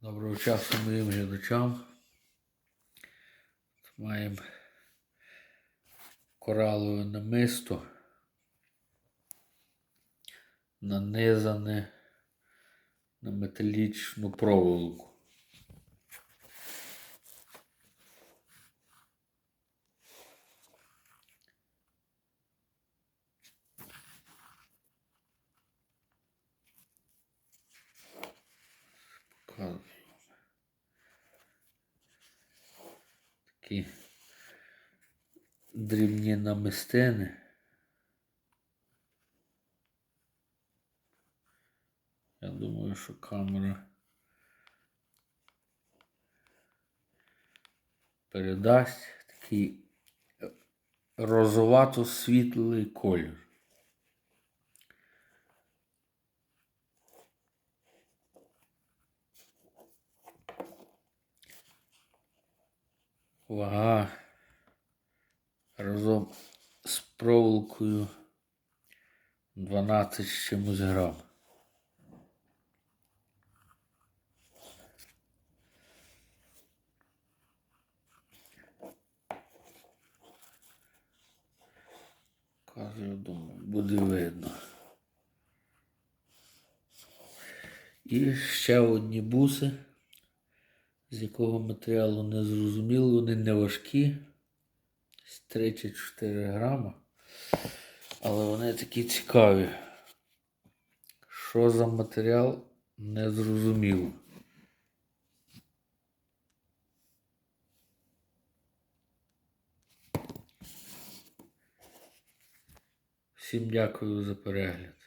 Доброго часу моїм глядачам. Маємо коралове намисто, нанизане на металічну проволоку. Такі дрібні намистини. Я думаю, що камера передасть такий розовато-світлий колір. Вага разом з проволокою 12 з чимось грам. Кажу, думаю, буде видно. І ще одні буси, з якого матеріалу не зрозуміло, вони не важкі. Десь 3 чи 4 грама. Але вони такі цікаві. Що за матеріал, не зрозуміло. Всім дякую за перегляд.